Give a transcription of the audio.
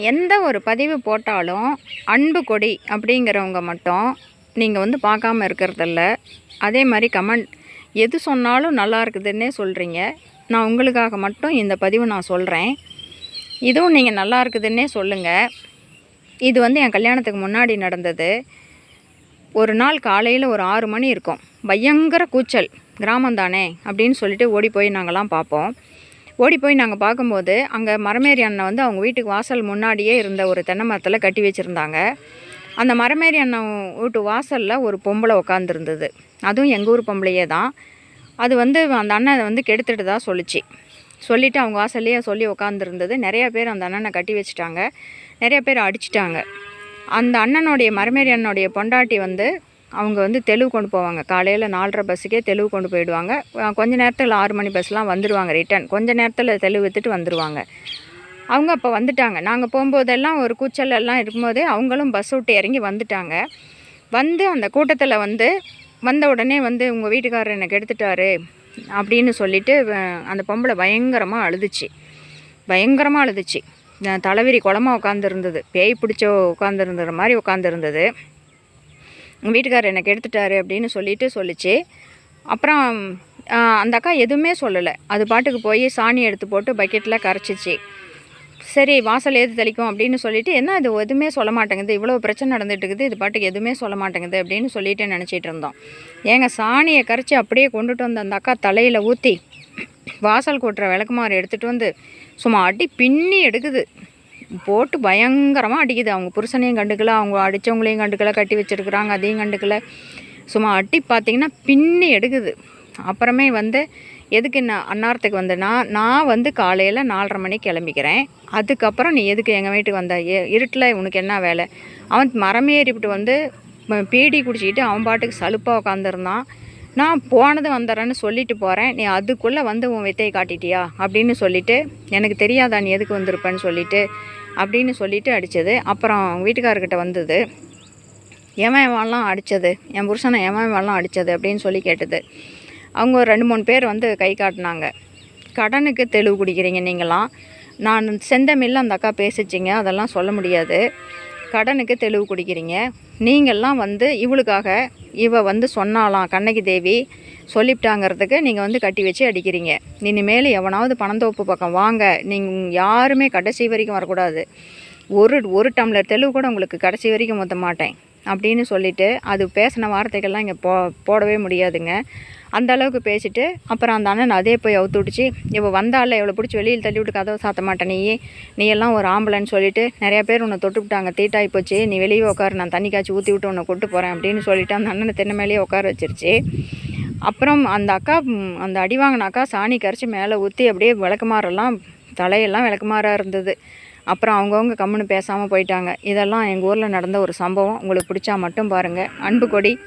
எந்த ஒரு பதிவு போட்டாலும் அன்பு கொடி அப்படிங்கிறவங்க மட்டும் நீங்கள் வந்து பார்க்காம இருக்கிறதில்ல. அதே மாதிரி கமெண்ட் எது சொன்னாலும் நல்லா இருக்குதுன்னே சொல்கிறீங்க நான் உங்களுக்காக மட்டும் இந்த பதிவு நான் சொல்கிறேன் இதுவும் நீங்கள் நல்லா இருக்குதுன்னே சொல்லுங்கள் இது வந்து என் கல்யாணத்துக்கு முன்னாடி நடந்தது. ஒரு நாள் காலையில் ஒரு ஆறு மணி இருக்கும். பயங்கர கூச்சல். கிராமம் தானே? அப்படின்னு சொல்லிட்டு ஓடி போய் நாங்கள்லாம் பார்ப்போம். ஓடி போய் நாங்கள் பார்க்கும்போது அங்கே மரமேறி அண்ணன் வந்து அவங்க வீட்டுக்கு வாசல் முன்னாடியே இருந்த ஒரு தென்னை மரத்தில் கட்டி வச்சுருந்தாங்க. அந்த மரமேரி அண்ணன் வீட்டு வாசலில் ஒரு பொம்பளை உட்காந்துருந்தது அதுவும் எங்கள் ஊர் பொம்பளையே தான். அது வந்து அந்த அண்ணன் வந்து கெடுத்துட்டு தான் சொல்லிச்சு. சொல்லிவிட்டு அவங்க வாசல்லையே சொல்லி உட்காந்துருந்தது நிறையா பேர் அந்த அண்ணனை கட்டி வச்சுட்டாங்க. நிறைய பேர் அடிச்சிட்டாங்க. அந்த அண்ணனுடைய மரமேறி அண்ணனுடைய பொண்டாட்டி வந்து அவங்க வந்து தெளிவு கொண்டு போவாங்க. காலையில் நாலரை பஸ்ஸுக்கே தெளிவு கொண்டு போயிடுவாங்க. கொஞ்சம் கொஞ்ச நேரத்தில் ஆறு மணி பஸ்லாம் வந்துடுவாங்க ரிட்டர்ன் கொஞ்ச நேரத்தில் தெளிவு வித்துட்டு வந்துடுவாங்க அவங்க அப்போ வந்துட்டாங்க. நாங்கள் போகும்போதெல்லாம் ஒரு கூச்சல் எல்லாம் இருக்கும்போதே அவங்களும் பஸ் விட்டு இறங்கி வந்துட்டாங்க. வந்து அந்த கூட்டத்தில் வந்து வந்த உடனே வந்து உங்கள் வீட்டுக்காரர் எனக்கு எடுத்துட்டாரு அப்படின்னு சொல்லிட்டு அந்த பொம்பளை பயங்கரமாக அழுதுச்சு. பயங்கரமாக அழுதுச்சு. தலைவிரி குளமாக உட்காந்துருந்தது பேய் பிடிச்ச உட்காந்துருந்துற மாதிரி உட்காந்துருந்தது வீட்டுக்காரர் எனக்கு எடுத்துட்டாரு அப்படின்னு சொல்லிட்டு சொல்லிச்சு. அப்புறம் அந்த அக்கா எதுவுமே சொல்லலை. அது பாட்டுக்கு போய் சாணி எடுத்து போட்டு பக்கெட்டில் கரைச்சிச்சு. சரி வாசல் ஏது தெளிக்கும் அப்படின்னு சொல்லிட்டு என்ன இது எதுவுமே சொல்ல மாட்டேங்குது இவ்வளோ பிரச்சனை நடந்துட்டு இருக்குது இது பாட்டுக்கு எதுவுமே சொல்ல மாட்டேங்குது அப்படின்னு சொல்லிட்டு நினச்சிட்டு இருந்தோம். ஏங்க சாணியை கரைச்சி அப்படியே கொண்டுட்டு வந்த அந்த அக்கா தலையில் ஊற்றி வாசல் கூட்டுற விளக்குமாறு எடுத்துகிட்டு வந்து சும்மா அடி பின்னி எடுக்குது. போட்டு பயங்கரமாக அடிக்குது. அவங்க புருஷனையும் கண்டுக்கல அவங்க அடித்தவங்களையும் கண்டுக்கல கட்டி வச்சுருக்குறாங்க அதையும் கண்டுக்கல. சும்மா அட்டி பார்த்திங்கன்னா பின்னி எடுக்குது. அப்புறமே வந்து எதுக்கு நான் அன்னாரத்துக்கு வந்தேன்னா நான் வந்து காலையில் நாலரை மணிக்கு கிளம்பிக்கிறேன். அதுக்கப்புறம் நீ எதுக்கு எங்கள் வீட்டுக்கு வந்த? இருட்டில் உனக்கு என்ன வேலை? அவன் மரமே ஏறிவிட்டு வந்து பீடி குடிச்சிக்கிட்டு அவன் பாட்டுக்கு சலுப்பாக உட்காந்துருந்தான் நான் போனது வந்துடுறேன்னு சொல்லிட்டு போகிறேன் நீ அதுக்குள்ளே வந்து உன் வித்தையை காட்டிட்டியா? அப்படின்னு சொல்லிட்டு எனக்கு தெரியாதா நீ எதுக்கு வந்திருப்பேன்னு சொல்லிட்டு அப்படின்னு சொல்லிட்டு அடித்தது அப்புறம் அவங்க வீட்டுக்காரர்கிட்ட வந்தது எவன் எவன்லாம் அடித்தது என் புருஷனை எவன் எவன்லாம் அடித்தது அப்படின்னு சொல்லி கேட்டது. அவங்க ஒரு ரெண்டு மூணு பேர் வந்து கை காட்டினாங்க. கடனுக்கு தெளிவு குடிக்கிறீங்க நீங்களாம். நான் செந்தமில்ல அந்த அக்கா பேசிச்சிங்க அதெல்லாம் சொல்ல முடியாது. கடனுக்கு தெளிவு கொடுக்கிறீங்க. நீங்கள்லாம் வந்து இவளுக்காக இவ வந்து சொன்னாலாம் கண்ணகி தேவி. சொல்லிவிட்டாங்கிறதுக்கு நீங்கள் வந்து கட்டி வச்சு அடிக்கிறீங்க. இனிமேல் எவனாவது பணந்தோப்பு பக்கம் வாங்க. நீங்கள் யாருமே கடைசி வரைக்கும் வரக்கூடாது. ஒரு ஒரு டம்ளர் தெளிவு கூட உங்களுக்கு கடைசி வரைக்கும் ஊற்ற மாட்டேன். அப்படின்னு சொல்லிட்டு அது பேசின வார்த்தைகள்லாம் இங்கே போ போடவே முடியாதுங்க. அந்த அளவுக்கு பேசிட்டு அப்புறம் அந்த அண்ணன் அதே போய் அவுத்து விட்டுச்சு. இவ வந்தால இவளை பிடிச்சி வெளியில் தள்ளி விட்டு கதவை சாத்த மாட்டேன். நீ நீ எல்லாம் ஒரு ஆம்பளைன்னு சொல்லிட்டு நிறைய பேர் உன்னை தொட்டு விட்டாங்க. தீட்டாகி போச்சு. நீ வெளியே உட்காரு. நான் தண்ணி காய்ச்சி ஊற்றி விட்டு உன்னை கொட்டு போகிறேன் அப்படின்னு சொல்லிட்டு அந்த அண்ணனை தென்னை மேலேயே உட்கார வச்சிருச்சு. அப்புறம் அந்த அக்கா அந்த அடி வாங்கின அக்கா சாணி கரைச்சி மேலே ஊற்றி அப்படியே விளக்குமாறெல்லாம் தலையெல்லாம் விளக்குமாறாக இருந்தது. அப்புறம் அவங்கவுங்க கம்முன்னு பேசாமல் போயிட்டாங்க. இதெல்லாம் எங்கள் ஊரில் நடந்த ஒரு சம்பவம். உங்களுக்கு பிடிச்சா மட்டும் பாருங்கள் அன்பு கொடி